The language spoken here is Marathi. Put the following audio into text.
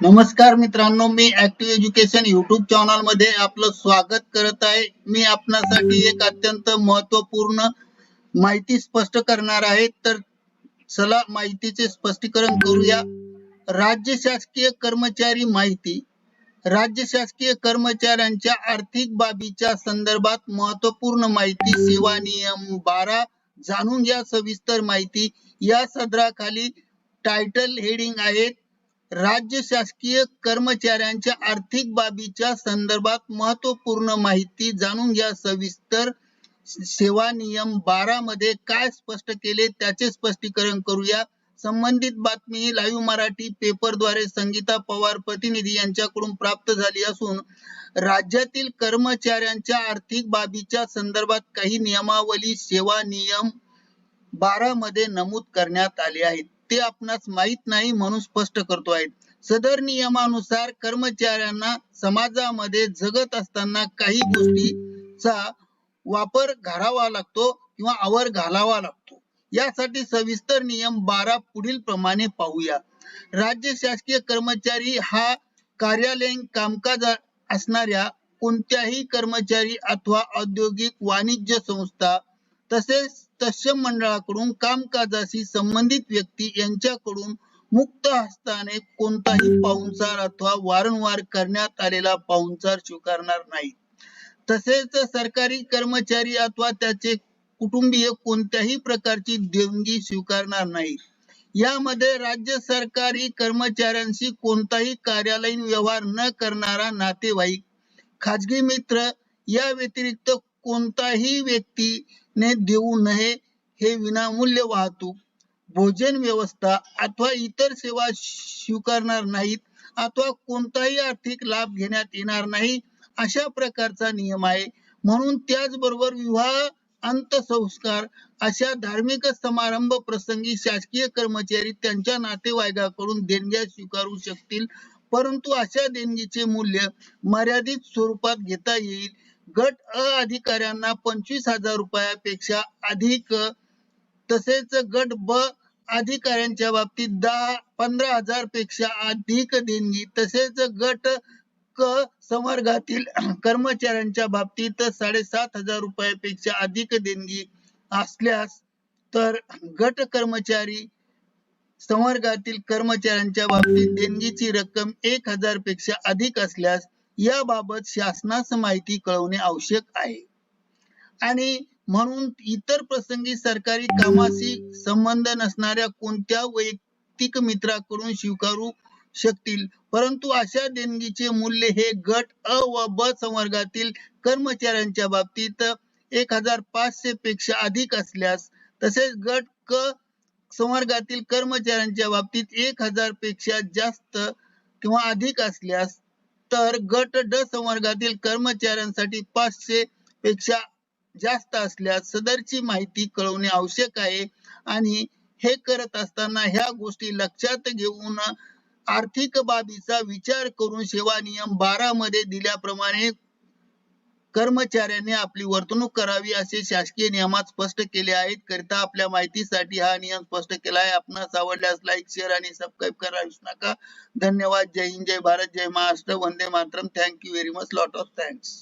नमस्कार मित्रांनो मी ऍक्टिव्ह एज्युकेशन युट्यूब चॅनलमध्ये आपलं स्वागत करत आहे. मी आपणासाठी एक अत्यंत महत्त्वपूर्ण माहिती स्पष्ट करणार आहे. तर चला माहितीचे स्पष्टीकरण करूया. राज्य शासकीय कर्मचारी माहिती. राज्य शासकीय कर्मचाऱ्यांच्या आर्थिक बाबीच्या संदर्भात महत्त्वपूर्ण माहिती सेवा नियम बारा जाणून घ्या. सविस्तर माहिती या सदराखाली टायटल हेडिंग आहेत राज्य शासकीय कर्मचाऱ्यांच्या आर्थिक बाबीच्या संदर्भात महत्त्वपूर्ण माहिती जाणून घ्या. सविस्तर सेवा नियम बारा मध्ये काय स्पष्ट केले त्याचे स्पष्टीकरण करूया. संबंधित बातमी लाईव्ह मराठी पेपरद्वारे संगीता पवार प्रतिनिधी यांच्याकडून प्राप्त झाली असून राज्यातील कर्मचाऱ्यांच्या आर्थिक बाबीच्या संदर्भात काही नियमावली सेवा नियम बारा मध्ये नमूद करण्यात आले आहेत. ते आपणास माहीत नाही म्हणून स्पष्ट करतो आहे. सदर नियमानुसार कर्मचाऱ्यांना समाजामध्ये जगत असताना काही गोष्टीचा वापर घालावा लागतो किंवा आवर घालावा लागतो. यासाठी सविस्तर नियम बारा पुढील प्रमाणे पाहूया. राज्य शासकीय कर्मचारी हा कार्यालयीन कामकाज असणाऱ्या कोणत्याही कर्मचारी अथवा औद्योगिक वाणिज्य संस्था तसेच तत्सम मंडळाकडून कामकाजाशी संबंधित व्यक्ती यांच्याकडून मुक्त हस्ताने कोणताही पाहुणचार अथवा वारंवार करण्यात आलेला पाहुणचार स्वीकारणार नाही. तसेच सरकारी कर्मचारी अथवा त्याचे कुटुंबीय कोणत्याही प्रकारची देणगी स्वीकारणार नाही. यामध्ये राज्य सरकारी कर्मचाऱ्यांशी कोणताही कार्यालयीन व्यवहार न करणारा नातेवाईक खाजगी मित्र या व्यतिरिक्त कोणताही व्यक्ती ने देऊ नये हे विनामूल्य वाहतूक भोजन व्यवस्था अथवा इतर सेवा स्वीकारणार नाहीत अथवा कोणताही आर्थिक लाभ घेण्यात येणार नाही अशा प्रकारचा नियम आहे. म्हणून त्याचबरोबर विवाह अंतसंस्कार अशा धार्मिक समारंभ प्रसंगी शासकीय कर्मचारी त्यांच्या नातेवाईकाकडून देणग्या स्वीकारू शकतील परंतु अशा देणगीचे मूल्य मर्यादित स्वरूपात घेता येईल. गट अ अधिकाऱ्यांना पंचवीस हजार रुपयापेक्षा अधिक तसेच गट ब अधिकाऱ्यांच्या बाबतीत दहा पंधरा हजारपेक्षा अधिक देणगी तसेच गट क संवर्गातील कर्मचाऱ्यांच्या बाबतीत साडेसात हजार रुपयापेक्षा अधिक देणगी असल्यास तर गट कर्मचारी संवर्गातील कर्मचाऱ्यांच्या बाबतीत देणगीची रक्कम एक हजारपेक्षा अधिक असल्यास याबाबत शासनास माहिती कळवणे आवश्यक आहे. आणि म्हणून इतर प्रसंगी सरकारी कामाशी संबंध नसणाऱ्या कोणत्या वैयक्तिक मित्राकडून स्वीकारू शकतील? परंतु अशा देणगीचे मूल्य हे गट अ व ब संवर्गातील कर्मचाऱ्यांच्या बाबतीत एक हजार पाचशे पेक्षा अधिक असल्यास तसेच गट क संवर्गातील कर्मचाऱ्यांच्या बाबतीत एक हजारपेक्षा जास्त किंवा अधिक असल्यास तर गट ड संवर्गातील कर्मचाऱ्यांसाठी पाचशे पेक्षा जास्त असल्यास सदरची माहिती कळवणे आवश्यक आहे. आणि हे करत असताना ह्या गोष्टी लक्षात घेऊन आर्थिक बाबीचा विचार करून सेवा नियम बारा मध्ये दिल्याप्रमाणे कर्मचाऱ्यांनी आपली वर्तणूक करावी असे शासकीय नियमात स्पष्ट केले आहेत. करिता आपल्या माहितीसाठी हा नियम स्पष्ट केला आहे. आपणास आवडल्यास लाईक शेअर आणि सबस्क्राईब करा. विसरू नका. धन्यवाद. जय हिंद. जय भारत. जय महाराष्ट्र. वंदे Mataram. Thank you very much lot of thanks